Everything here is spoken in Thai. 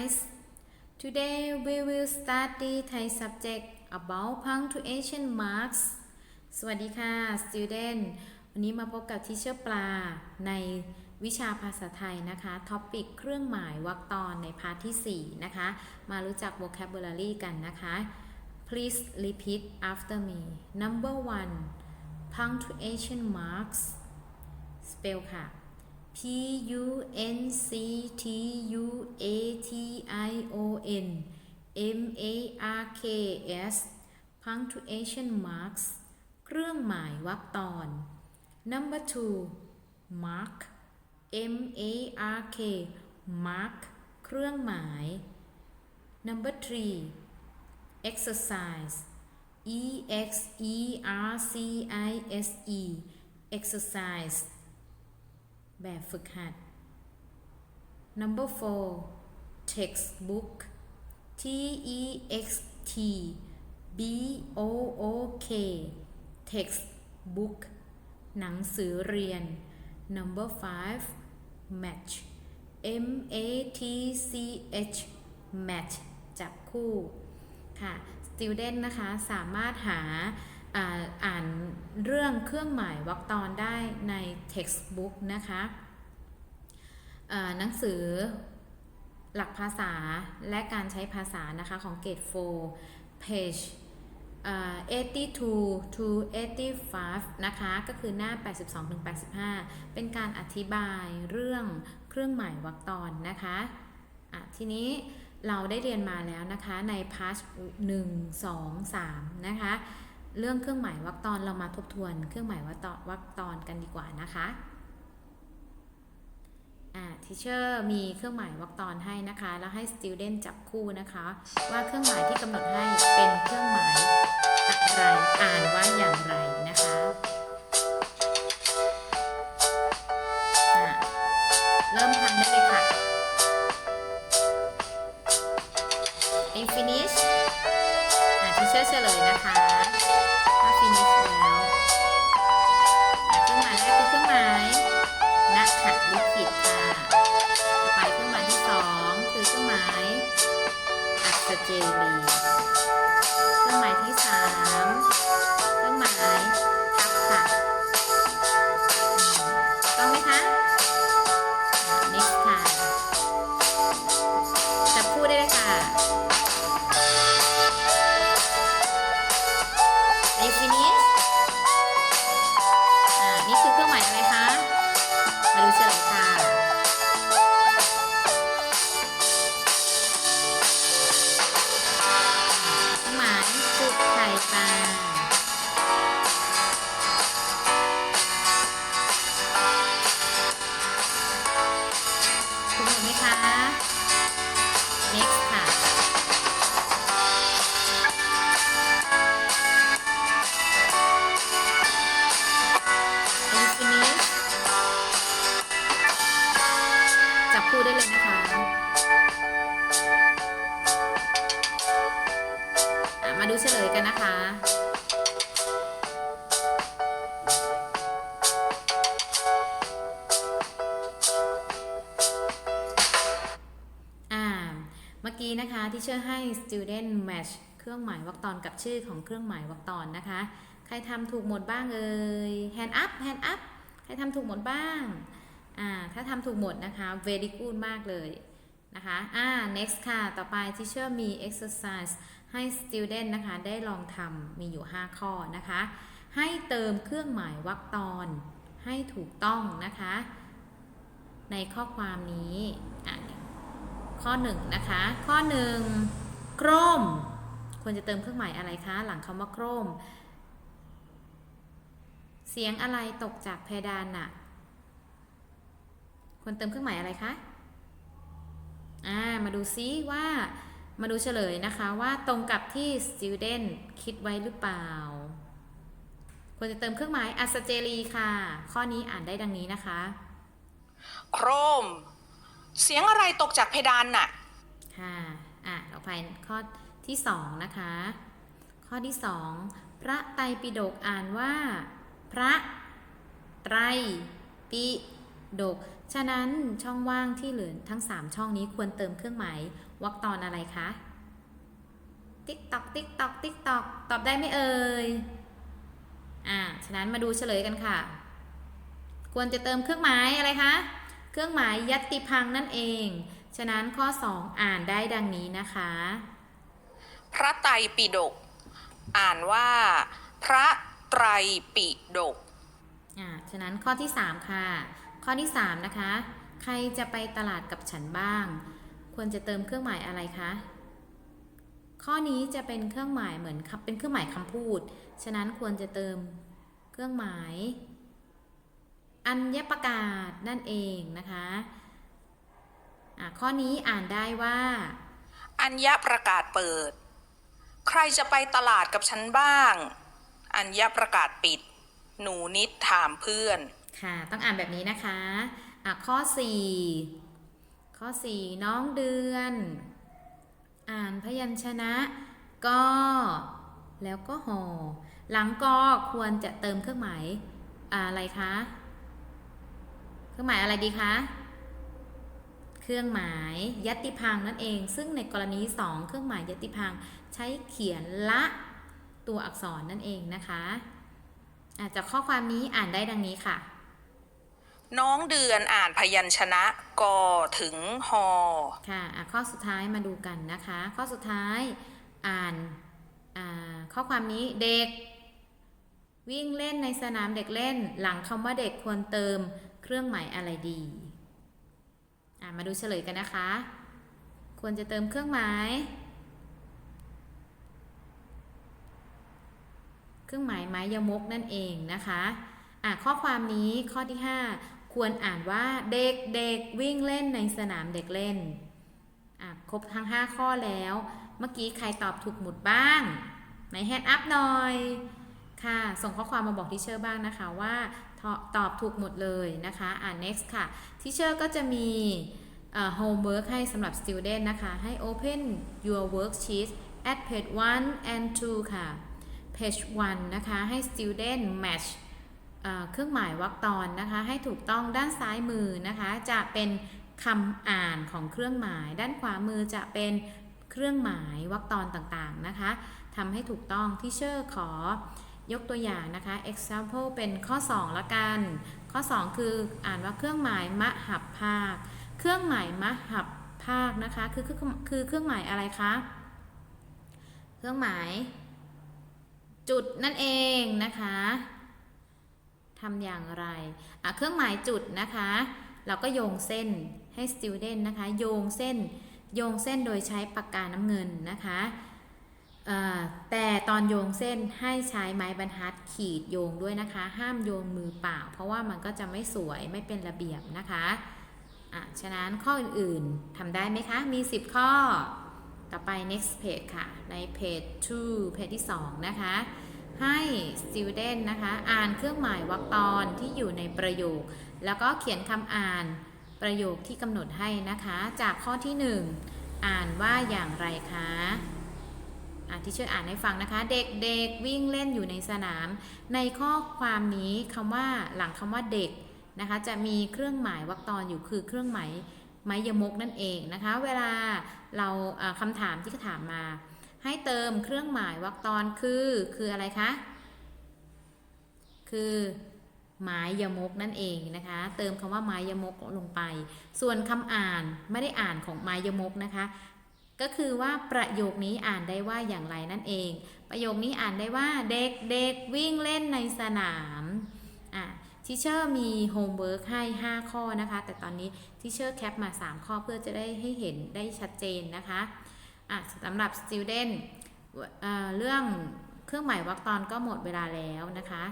guys today we will study Thai subject about punctuation marks สวัสดีค่ะ student วันนี้มาพบกับทิเชอร์ปลาในวิชาภาษาไทยนะคะท็อปิกเครื่องหมายวรรคตอนในพาร์ทที่ 4 นะคะ มารู้จัก vocabulary กันนะคะ please repeat after me number one punctuation marks spell ค่ะ U N C T U A T I O N M A R K S punctuation marks เครื่องหมายวรรคตอน number two mark M A R K mark เครื่องหมาย number three exercise E X E R C I S E exercise แบบฝึกหัด number four textbook T E X T B O O K textbook หนังสือเรียน number five match M A T C H match จับคู่ค่ะ student นะคะ สามารถหา อ่านเรื่องเครื่องหมายวรรคตอนได้ใน textbook นะคะหนังสือหลักภาษาและการใช้ภาษานะคะของเกรด4 page 82 to 85 นะคะ ก็คือหน้า 82ถึง85 เป็นการอธิบายเรื่องเครื่องหมายวรรคตอนนะคะะทีนี้เราได้เรียนมาแล้วนะคะในพาร์ท1 2 3 นะคะ เรื่องเครื่องหมายวรรคตอนเรามาทบทวนเครื่องหมายวรรคตอนวรรคตอนกันดีกว่านะคะอ่าทิเชอร์มีเครื่องหมายวรรคตอนให้นะคะ แล้วให้ student จับคู่นะคะ ว่าเครื่องหมายที่กำหนดให้เป็นเครื่องหมายอะไรอ่านว่าอย่างไรนะคะ ชอร์เฉลยนะคะถ้า finish แล้วเครื่องหมายแรกคือเครื่องหมายนักขัดลิขิตค่ะ ต่อไปเครื่องหมายที่สองคือเครื่องหมายอัศเจรีเครื่องหมายที่สามเครื่องหมาย อเครื่องหมายอะไรคะ มาดูเฉลยค่ะ หมายจุดไข่ปลา ดูเฉลยกันนะคะ อ่า เมื่อกี้นะคะที่เชื่อให้ student match เครื่องหมายวรรคตอนกับชื่อของเครื่องหมายวรรคตอนนะคะ ใครทำถูกหมดบ้างเอ่ย hand up hand up ใครทำถูกหมดบ้าง อ่า ถ้าทำถูกหมดนะคะ very good มากเลยนะคะ อ่า next ค่ะ ต่อไป teacher มี exercise ให้ student นะคะ ได้ลองทำมีอยู่ 5 ข้อนะคะ ให้เติมเครื่องหมายวรรคตอนให้ถูกต้องนะคะ ในข้อความนี้ ข้อ1นะคะ ข้อ 1 โครม ควรจะเติมเครื่องหมายอะไรคะ หลังคำว่าโครม เสียงอะไรตกจากเพดานน่ะ ควรเติมเครื่องหมายอะไรคะ อ่า มาดูซิว่า มาดูเฉลยนะคะว่าตรงกับที่ student คิดไว้หรือเปล่า ควรจะเติมเครื่องหมายอัสเจรีค่ะ ข้อนี้อ่านได้ดังนี้นะคะ โครม เสียงอะไรตกจากเพดานน่ะ ค่ะ อะต่อไปข้อที่2นะคะ ข้อที่2พระไตรปิฎกอ่านว่า พระไตรปิฎก ฉะนั้นช่องว่างที่เหลือทั้ง 3 ช่องนี้ควรเติมเครื่องหมายวรรคตอนอะไรคะ ติ๊กตอกติ๊กตอกติ๊กตอกตอบได้ไหมเอ่ย อ่า ฉะนั้นมาดูเฉลยกันค่ะ ควรจะเติมเครื่องหมายอะไรคะ เครื่องหมายยัตติพังค์นั่นเอง ฉะนั้นข้อ 2 อ่านได้ดังนี้นะคะ พระไตรปิฎก อ่านว่า พระไตรปิฎก อ่า ฉะนั้นข้อที่ 3 ค่ะ ข้อที่ 3 นะคะ ใครจะไปตลาดกับฉันบ้าง ควรจะเติมเครื่องหมายอะไรคะ ข้อนี้จะเป็นเครื่องหมายเหมือนคำเป็นเครื่องหมายคำพูด ฉะนั้นควรจะเติมเครื่องหมาย อัญญประกาศนั่นเองนะคะอะข้อนี้อ่านได้ว่า อัญญประกาศเปิด ใครจะไปตลาดกับฉันบ้าง อัญญประกาศปิด หนูนิดถามเพื่อน ค่ะ ต้องอ่านแบบนี้นะคะอะข้อ 4 ข้อ 4 น้องเดือน อ่านพยัญชนะก็แล้วก็หอหลังกอควรจะเติมเครื่องหมายอะไรคะ เครื่องหมายอะไรดีคะ เครื่องหมายยัติพังนั่นเอง ซึ่งในกรณี 2 เครื่องหมายยัติพังใช้เขียนละตัวอักษรนั่นเองนะคะจากข้อความนี้อ่านได้ดังนี้ค่ะ น้องเดือนอ่านพยัญชนะกอถึงฮอค่ะอะ ข้อสุดท้ายมาดูกันนะคะ ข้อสุดท้ายอ่านอ่าข้อความนี้เด็ก วิ่งเล่นในสนามเด็กเล่น หลังคำว่าเด็กควรเติมเครื่องหมายอะไรดีอะมาดูเฉลยกันนะคะ ควรจะเติมเครื่องหมาย เครื่องหมายไม้ยมกนั่นเองนะคะอะข้อความนี้ข้อที่ 5 ควรอ่านว่าเด็กเด็กวิ่งเล่นในสนามเด็กเล่นอะครบทั้ง 5 ข้อแล้ว เมื่อกี้ใครตอบถูกหมดบ้างไหนแฮนด์อัพหน่อย ค่ะ ส่งข้อความมาบอกทิเชอร์บ้างนะคะว่าตอบตอบถูกหมดเลยนะคะ อ่าน next ค่ะทิเชอร์ก็จะมี homework ให้สำหรับ student นะคะ ให้ open your worksheet at page 1 and 2 ค่ะ page 1 นะคะ ให้ student match เครื่องหมายวรรคตอนนะคะ ให้ถูกต้องด้านซ้ายมือนะคะ จะเป็นคำอ่านของเครื่องหมาย ด้านขวามือจะเป็นเครื่องหมายวรรคตอนต่างๆนะคะทำให้ถูกต้องที่เชอร์ขอยกตัวอย่างนะคะ example เป็นข้อ 2 ละกัน ข้อ 2 คืออ่านว่าเครื่องหมายมหับภาค เครื่องหมายมหับภาคนะคะ คือคือคือเครื่องหมายอะไรคะ เครื่องหมาย จุดนั่นเองนะคะ ทำอย่างไรอะเครื่องหมายจุดนะคะ เราก็โยงเส้นให้ student นะคะ โยงเส้น โยงเส้นโดยใช้ปากกาน้ำเงินนะคะแต่ตอนโยงเส้นให้ใช้ไม้บรรทัดขีดโยงด้วยนะคะ ห้ามโยงมือเปล่า เพราะว่ามันก็จะไม่สวยไม่เป็นระเบียบนะคะอะฉะนั้นข้ออื่นๆทำได้ไหมคะ มี 10 ข้อ ต่อไป next page ค่ะ ใน page 2 page ที่ 2 นะคะ ให้ student นะคะ อ่านเครื่องหมายวรรคตอนที่อยู่ในประโยค แล้วก็เขียนคำอ่านประโยคที่กำหนดให้นะคะ จากข้อที่ 1 อ่านว่าอย่างไรคะอ่านที่ช่วยอ่านให้ฟังนะคะ เด็กๆวิ่งเล่นอยู่ในสนาม ในข้อความนี้คำว่าหลังคำว่าเด็กนะคะ จะมีเครื่องหมายวรรคตอนอยู่คือเครื่องหมายไม้ยมกนั่นเองนะคะ เวลาเราอ่าคำถามที่เขาถามมา ให้เติมเครื่องหมายวรรคตอนคือคืออะไรคะ คือไม้ยมกนั่นเองนะคะ เติมคำว่าไม้ยมกลงไป ส่วนคำอ่านไม่ได้อ่านของไม้ยมกนะคะ ก็คือว่าประโยคนี้อ่านได้ว่าอย่างไรนั่นเอง ประโยคนี้อ่านได้ว่าเด็กเด็กวิ่งเล่นในสนามอะทิเชอร์มีโฮมเวิร์กให้ 5 ข้อนะคะ แต่ตอนนี้ทิเชอร์แคปมา 3 ข้อเพื่อจะได้ให้เห็นได้ชัดเจนนะคะ อะสำหรับ student เเรื่องเครื่องหมายวรรคตอนก็หมดเวลาแล้วนะคะ